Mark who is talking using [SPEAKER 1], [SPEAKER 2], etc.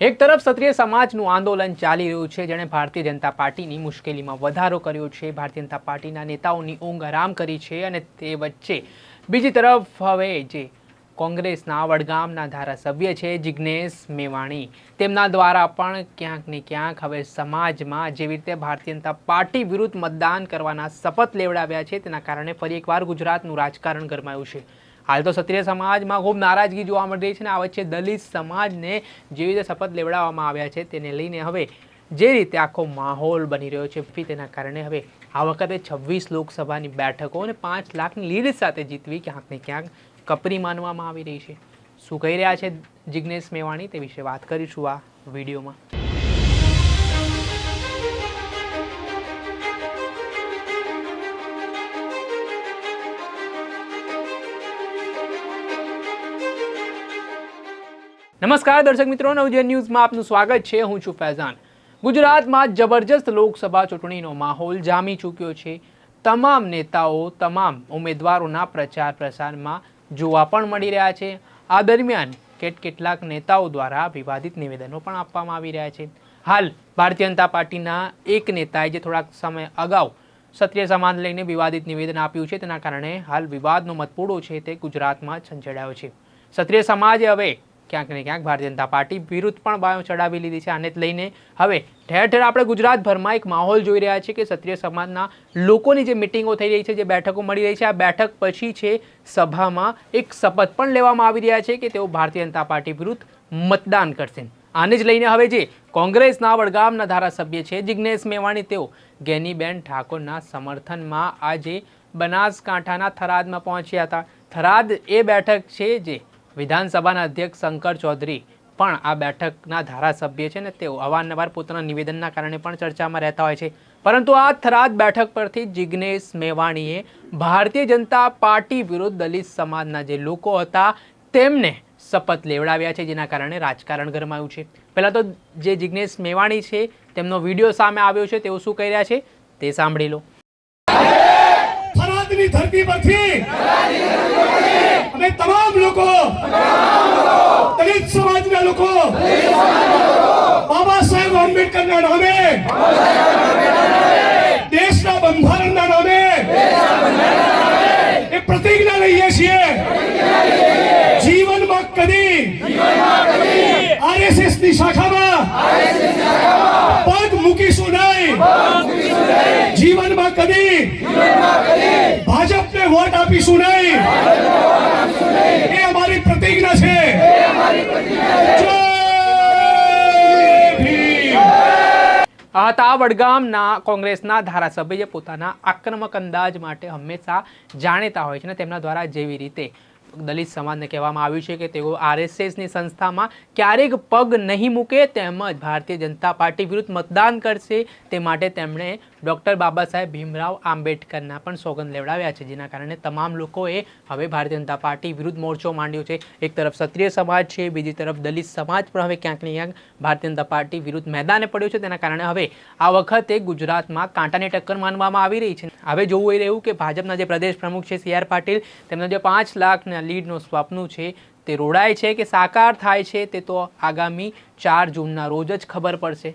[SPEAKER 1] એક તરફ ક્ષત્રિય સમાજનું આંદોલન ચાલી રહ્યું છે, જેણે ભારતીય જનતા પાર્ટીની મુશ્કેલીમાં વધારો કર્યો છે. ભારતીય જનતા પાર્ટીના નેતાઓની ઊંઘ આરામ કરી છે અને તે વચ્ચે બીજી તરફ હવે જે કોંગ્રેસના વડગામના ધારાસભ્ય છે જિજ્ઞેશ મેવાણી, તેમના દ્વારા પણ ક્યાંક ને ક્યાંક હવે સમાજમાં જેવી રીતે ભારતીય જનતા પાર્ટી વિરુદ્ધ મતદાન કરવાના શપથ લેવડાવ્યા છે, તેના કારણે ફરી એકવાર ગુજરાતનું રાજકારણ ગરમાયું છે. હાલ તો ક્ષત્રિય સમાજમાં ખૂબ નારાજગી જોવા મળી રહી છે અને આ વચ્ચે દલિત સમાજને જેવી રીતે શપથ લેવડાવવામાં આવ્યા છે તેને લઈને હવે જે રીતે આખો માહોલ બની રહ્યો છે તેના કારણે હવે આ વખતે છવ્વીસ લોકસભાની બેઠકો અને પાંચ લાખની લીડ સાથે જીતવી ક્યાંક ને ક્યાંક કપરી માનવામાં આવી રહી છે. શું કહી રહ્યા છે જિજ્ઞેશ મેવાણી તે વિશે વાત કરીશું આ વિડીયોમાં. નમસ્કાર દર્શક મિત્રો નવજન ન્યૂઝમાં આપનું સ્વાગત છે. હું છું ફૈઝાન. ગુજરાતમાં જબરજસ્ત લોકસભા ચૂંટણીનો માહોલ જામી ચૂક્યો છે. તમામ નેતાઓ, તમામ ઉમેદવારોના પ્રચાર પ્રસારમાં જોવા પણ મળી રહ્યા છે. આ દરમિયાન કેટ કેટલાક નેતાઓ દ્વારા વિવાદિત નિવેદનો પણ આપવામાં આવી રહ્યા છે. હાલ ભારતીય જનતા પાર્ટીના એક નેતાએ જે થોડાક સમય અગાઉ ક્ષત્રિય સમાજ લઈને વિવાદિત નિવેદન આપ્યું છે, તેના કારણે હાલ વિવાદનો મતપૂડો છે તે ગુજરાતમાં છંછેડાયો છે. ક્ષત્રિય સમાજે હવે ક્યાંક ને ક્યાંક ભારતીય જનતા પાર્ટી વિરુદ્ધ પણ બાયો ચડાવી લીધી છે આને લઈને હવે ઠેર ઠેર આપણે ગુજરાતભરમાં એક માહોલ જોઈ રહ્યા છીએ કે ક્ષત્રિય સમાજના લોકોની જે મિટિંગો થઈ રહી છે, જે બેઠકો મળી રહી છે, આ બેઠક પછી છે સભામાં એક શપથ પણ લેવામાં આવી રહ્યા છે કે તેઓ ભારતીય જનતા પાર્ટી વિરુદ્ધ મતદાન કરશે. આને જ લઈને હવે જે કોંગ્રેસના વડગામના ધારાસભ્ય છે જિજ્ઞેશ મેવાણી, તેઓ ગેનીબેન ઠાકોરના સમર્થનમાં આજે બનાસકાંઠાના થરાદમાં પહોંચ્યા હતા. થરાદ એ બેઠક છે જે વિધાનસભાના અધ્યક્ષ શંકર ચૌધરી પણ આ બેઠકના ધારાસભ્ય છે ને તેઓ અવારનવાર પોતાના નિવેદનના કારણે પણ ચર્ચામાં રહેતા હોય છે. પરંતુ આ થરાદ બેઠક પરથી જિજ્ઞેશ મેવાણીએ ભારતીય જનતા પાર્ટી વિરુદ્ધ દલિત સમાજના જે લોકો હતા તેમને શપથ લેવડાવ્યા છે, જેના કારણે રાજકારણ ગરમાયું છે. પહેલાં તો જે જિજ્ઞેશ મેવાણી છે, તેમનો વીડિયો સામે આવ્યો છે, તેઓ શું કહી રહ્યા છે તે સાંભળી લો.
[SPEAKER 2] થરાદની ધરતી પરથી અમે તમામ લોકો દલિત સમાજના લોકો બાબા સાહેબ આંબેડકરના નામે દેશના બંધારણના નામે એ પ્રતિજ્ઞા લઈએ છીએ. જીવનમાં કદી આરએસએસની શાખામાં પગ મૂકીશું નહીં જીવનમાં કદી ભાજપને વોટ આપીશું નહીં. એ અમારી પ્રતિજ્ઞા છે.
[SPEAKER 1] હતા વડગામના કોંગ્રેસના ધારાસભ્ય પોતાના આક્રમક અંદાજ માટે હંમેશા જાણીતા હોય છે ને તેમના દ્વારા જેવી રીતે દલિત સમાજને કહેવામાં આવ્યું છે કે તેઓ આરએસએસની સંસ્થામાં ક્યારેક પગ નહીં મૂકે તેમજ ભારતીય જનતા પાર્ટી વિરુદ્ધ મતદાન કરશે તે માટે તેમણે ડૉક્ટર બાબા સાહેબ ભીમરાવ આંબેડકરના પણ સોગંદ લેવડાવ્યા છે, જેના કારણે તમામ લોકોએ હવે ભારતીય જનતા પાર્ટી વિરુદ્ધ મોરચો માંડ્યો છે. એક તરફ ક્ષત્રિય સમાજ છે, બીજી તરફ દલિત સમાજ પણ હવે ક્યાંક ને ક્યાંક ભારતીય જનતા પાર્ટી વિરુદ્ધ મેદાને પડ્યો છે, તેના કારણે હવે આ વખતે ગુજરાતમાં કાંટાની ટક્કર માનવામાં આવી રહી છે. હવે જોવું એ રહ્યું કે ભાજપના જે પ્રદેશ પ્રમુખ છે, સી આર પાટીલ, તેમના જે પાંચ લાખના લીડનું સ્વપ્ન છે, તે રોડાય છે કે સાકાર થાય છે, તે તો આગામી ચાર જૂનના રોજ જ ખબર પડશે.